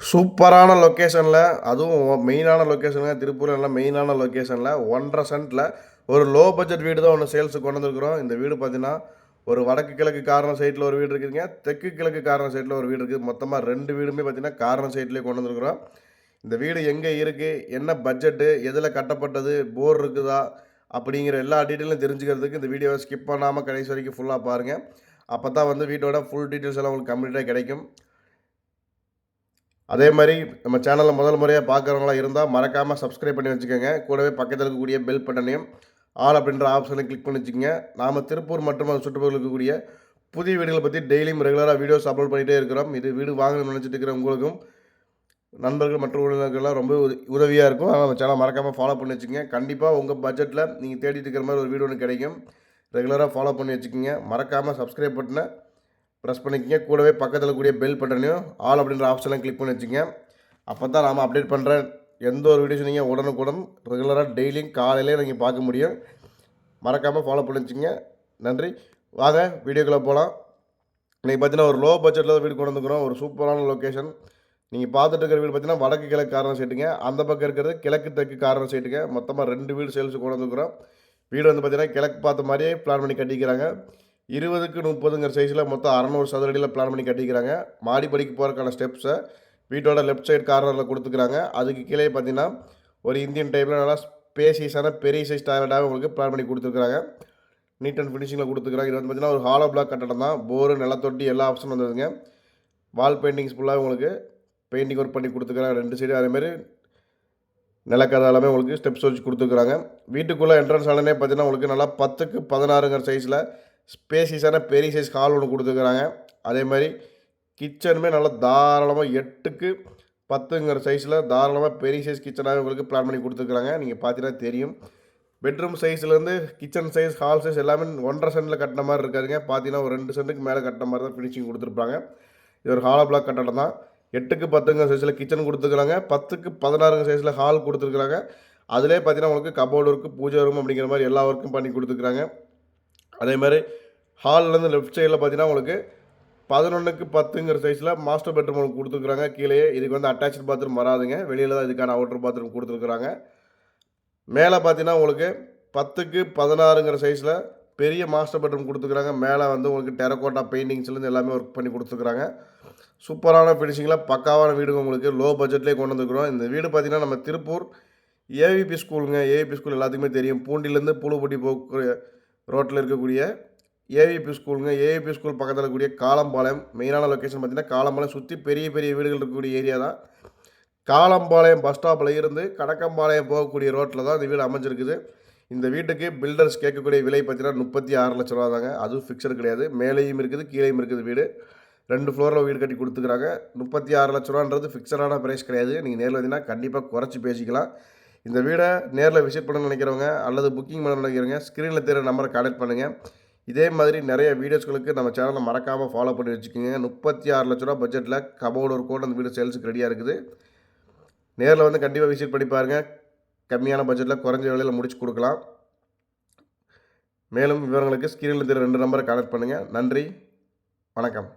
சூப்பரான லொக்கேஷனில் அதுவும் மெயினான லொக்கேஷனில் திருப்பூரில் எல்லாம் மெயினான லொக்கேஷனில் ஒன்றரை சென்ட்டில் ஒரு லோ பட்ஜெட் வீடு தான் ஒன்று சேல்ஸுக்கு கொண்டு வந்திருக்கிறோம். இந்த வீடு பார்த்தீங்கன்னா ஒரு வடக்கு கிழக்கு காரணம் சைட்டில் ஒரு வீடு இருக்குதுங்க. தெற்கு கிழக்கு காரணம் சைட்டில் ஒரு வீடு இருக்குது. மொத்தமாக ரெண்டு வீடுமே பார்த்தீங்கன்னா காரணம் சைட்லேயே கொண்டு வந்திருக்கிறோம். இந்த வீடு எங்கே இருக்குது என்ன பட்ஜெட்டு எதில் கட்டப்பட்டது? போர் இருக்குதா? அப்படிங்கிற எல்லா டீட்டெயிலும் தெரிஞ்சுக்கிறதுக்கு இந்த வீடியோவை ஸ்கிப் பண்ணாமல் கடைசி வரைக்கும் ஃபுல்லாக பாருங்கள் அப்போ தான் வந்து வீட்டோட ஃபுல் டீட்டெயில்ஸ் எல்லாம் உங்களுக்கு கம்ப்ளீட்டாக கிடைக்கும். அதே மாதிரி நம்ம சேனலில் முதல் முறையாக பார்க்குறவங்களா இருந்தால் மறக்காமல் சப்ஸ்கிரைப் பண்ணி வச்சுக்கோங்க. கூடவே பக்கத்தில் இருக்கக்கூடிய பெல் பட்டனையும் ஆல் அப்படின்ற ஆப்ஷனை கிளிக் பண்ணி வச்சுக்கோங்க. நாம் திருப்பூர் மற்றும் அது இருக்கக்கூடிய புதிய வீடுகளை பற்றி டெய்லியும் ரெகுலராக வீடியோஸ் அப்லோட் பண்ணிகிட்டே இருக்கிறோம். இது வீடு வாங்கணும்னு நினச்சிட்டு இருக்கிற உங்களுக்கும் நண்பர்கள் மற்ற உறவினர்கள்லாம் ரொம்ப உதவியாக இருக்கும். அதனால் நம்ம சேனல் மறக்காமல் ஃபாலோ பண்ணி வச்சுக்கோங்க. கண்டிப்பாக உங்கள் பட்ஜெட்டில் நீங்கள் தேடிட்டு இருக்கிற மாதிரி ஒரு வீடு ஒன்று கிடைக்கும். ரெகுலராக ஃபாலோ பண்ணி வச்சுக்கோங்க. மறக்காமல் சப்ஸ்கிரைப் பட்டனை ப்ரெஸ் பண்ணிக்கங்க. கூடவே பக்கத்தில் கூடிய பெல் பட்டனையும் ஆல் அப்படின்ற ஆப்ஷன்லாம் கிளிக் பண்ணி வச்சுங்க அப்போ தான் நாம் அப்டேட் பண்ணுற எந்த ஒரு வீடியோஸும் நீங்கள் உடனுக்குடன் ரெகுலராக டெய்லியும் காலையிலே நீங்கள் பார்க்க முடியும். மறக்காமல் ஃபாலோ பண்ணி வச்சுங்க நன்றி. வாங்க வீடியோக்குள்ளே போகலாம் இன்றைக்கி பார்த்தீங்கன்னா ஒரு லோ பட்ஜெட்டில் வீடு கொண்டு வந்துக்கிறோம் ஒரு சூப்பரான லொக்கேஷன் நீங்கள் பார்த்துட்டு இருக்கிற வீடு பார்த்தீங்கன்னா வடக்கு கிழக்கு காரணம் சைட்டுங்க அந்த பக்கம் இருக்கிறது கிழக்கு தெற்கு காரணம் சைட்டுங்க மொத்தமாக ரெண்டு வீடு சேல்ஸ் கொண்டு வந்துக்கிறோம் வீடு வந்து பார்த்தீங்கன்னா கிழக்கு பார்த்த மாதிரியே பிளான் பண்ணி கட்டிக்கிறாங்க. இருபதுக்கு முப்பதுங்கிற சைஸில் மொத்தம் அறநூறு சதுரடியில் பிளான் பண்ணி கட்டிக்கிறாங்க. மாடிப்படிக்கு போகிறதுக்கான ஸ்டெப்ஸை வீட்டோட லெஃப்ட் சைடு கார்னரில் கொடுத்துக்கிறாங்க. அதுக்கு கீழே பார்த்தீங்கன்னா ஒரு இந்தியன் டைப்பில் நல்லா ஸ்பேசியஸான பெரிய சைஸ் டாய்லெட்டாக உங்களுக்கு பிளான் பண்ணி கொடுத்துருக்காங்க. நீட் அண்ட் ஃபினிஷிங்கில் கொடுத்துக்கிறாங்க. இது வந்து பார்த்தீங்கன்னா ஒரு ஹாலோ பிளாக் கட்டடம் தான். போரு நிலத்தொட்டி எல்லா ஆப்ஷனும் வந்ததுங்க வால் பெயிண்டிங்ஸ் ஃபுல்லாக உங்களுக்கு பெயிண்டிங் ஒர்க் பண்ணி கொடுத்துக்கிறாங்க. ரெண்டு சைடு அதேமாரி நிலக்கதை எல்லாமே உங்களுக்கு ஸ்டெப்ஸ் வச்சு கொடுத்துருக்குறாங்க வீட்டுக்குள்ளே என்ட்ரன்ஸ் ஆனே பார்த்தீங்கன்னா உங்களுக்கு நல்லா பத்துக்கு பதினாறுங்கிற சைஸில் ஸ்பேசியஸான பெரிய சைஸ் ஹால் ஒன்று கொடுத்துருக்குறாங்க. அதே மாதிரி கிச்சனுமே நல்லா தாராளமாக எட்டுக்கு பத்துங்கிற சைஸில் தாராளமாக பெரிய சைஸ் கிச்சனாக உங்களுக்கு பிளான் பண்ணி கொடுத்துருக்குறாங்க. நீங்கள் பார்த்தீங்கன்னா தெரியும். பெட்ரூம் சைஸ்லேருந்து கிச்சன் சைஸ் ஹால் சைஸ் எல்லாமே ஒன்றரை சென்டில் கட்டின மாதிரி இருக்காதுங்க. பார்த்தீங்கன்னா ஒரு ரெண்டு சென்ட்டுக்கு மேலே கட்டின மாதிரி தான் ஃபினிஷிங் கொடுத்துருப்பாங்க. இது ஒரு ஹாலோ பிளாக் கட்டடம் தான். எட்டுக்கு பத்துங்க சைஸில் கிச்சன் கொடுத்துருக்குறாங்க. பத்துக்கு பதினாறுங்க சைஸில் ஹால் கொடுத்துருக்குறாங்க. அதிலே பார்த்தீங்கன்னா உங்களுக்கு கபோர்டு ஒர்க்கு பூஜை ரூம் அப்படிங்கிற மாதிரி எல்லா ஒர்க்கும் பண்ணி கொடுத்துருக்குறாங்க. அதே மாதிரி ஹால்லேருந்து லெஃப்ட் சைடில் பார்த்தீங்கன்னா உங்களுக்கு பதினொன்றுக்கு பத்துங்கிற சைஸில் மாஸ்டர் பெட்ரூம் உங்களுக்கு கொடுத்துருக்குறாங்க. கீழே இதுக்கு வந்து அட்டாச்சு பாத்ரூம் வராதுங்க. வெளியில் தான் இதுக்கான அவுட்டர் பாத்ரூம் கொடுத்துருக்குறாங்க. மேலே பார்த்தீங்கன்னா உங்களுக்கு பத்துக்கு பதினாறுங்கிற சைஸில் பெரிய மாஸ்டர் பெட்ரூம் கொடுத்துருக்குறாங்க. மேலே வந்து உங்களுக்கு டெரக்கோட்டா பெயிண்டிங்ஸ்லேருந்து எல்லாமே ஒர்க் பண்ணி கொடுத்துருக்குறாங்க. சூப்பரான ஃபினிஷிங்கில் பக்காவான வீடுங்க உங்களுக்கு. லோ பட்ஜெட்லேயே கொண்டு வந்துருக்குறோம். இந்த வீடு பார்த்தீங்கன்னா நம்ம திருப்பூர் ஏவிபி ஸ்கூலுங்க ஏவிபி ஸ்கூல் எல்லாத்துக்குமே தெரியும். பூண்டிலேருந்து புழுப்பட்டி போக்குற ரோட்டில் இருக்கக்கூடிய ஏவிபி ஸ்கூலுங்க ஏவிபி ஸ்கூல் பக்கத்தில் இருக்கக்கூடிய காலம்பாளையம் மெயினான லொக்கேஷன் பார்த்தீங்கன்னா காலம்பாளையம் சுற்றி பெரிய பெரிய வீடுகள் இருக்கக்கூடிய ஏரியா தான். காலம்பாளையம் பஸ் ஸ்டாப்பில் இருந்து கடக்கம்பாளையம் போகக்கூடிய ரோட்டில் தான் இந்த வீடு அமைஞ்சிருக்குது. இந்த வீட்டுக்கு பில்டர்ஸ் கேட்கக்கூடிய விலை பார்த்தீங்கன்னா முப்பத்தி ஆறு லட்ச ரூபா தாங்க. அதுவும் ஃபிக்ஸடு கிடையாது. மேலேயும் இருக்குது கீழேயும் இருக்குது வீடு. ரெண்டு ஃப்ளோரில் வீடு கட்டி கொடுத்துக்கிறாங்க. முப்பத்தி ஆறு லட்ச ரூபான்றது ஃபிக்ஸடான ப்ரைஸ் கிடையாது. நீங்கள் நேரில் வந்தீங்கன்னா கண்டிப்பாக குறைச்சி பேசிக்கலாம். இந்த வீடை நேரில் விசிட் பண்ணணும்னு நினைக்கிறவங்க அல்லது புக்கிங் பண்ண நினைக்கிறவங்க ஸ்க்ரீனில் தெரிய நம்பரை கான்டெக்ட் பண்ணுங்கள் இதே மாதிரி நிறைய வீடியோஸ்களுக்கு நம்ம சேனலை மறக்காமல் ஃபாலோ பண்ணி வச்சுக்கோங்க. முப்பத்தி ஆறு லட்ச ரூபா பட்ஜெட்டில் கபோர்டு ஒரு கோட் அந்த வீடியோ சேல்ஸுக்கு ரெடியாக இருக்குது. நேரில் வந்து கண்டிப்பாக விசிட் பண்ணி பாருங்கள் கம்மியான பட்ஜெட்டில் குறைஞ்ச விலையில் முடிச்சு கொடுக்கலாம். மேலும் விவரங்களுக்கு ஸ்க்ரீனில் தெரிய ரெண்டு நம்பரை கனெக்ட் பண்ணுங்கள் நன்றி. வணக்கம்.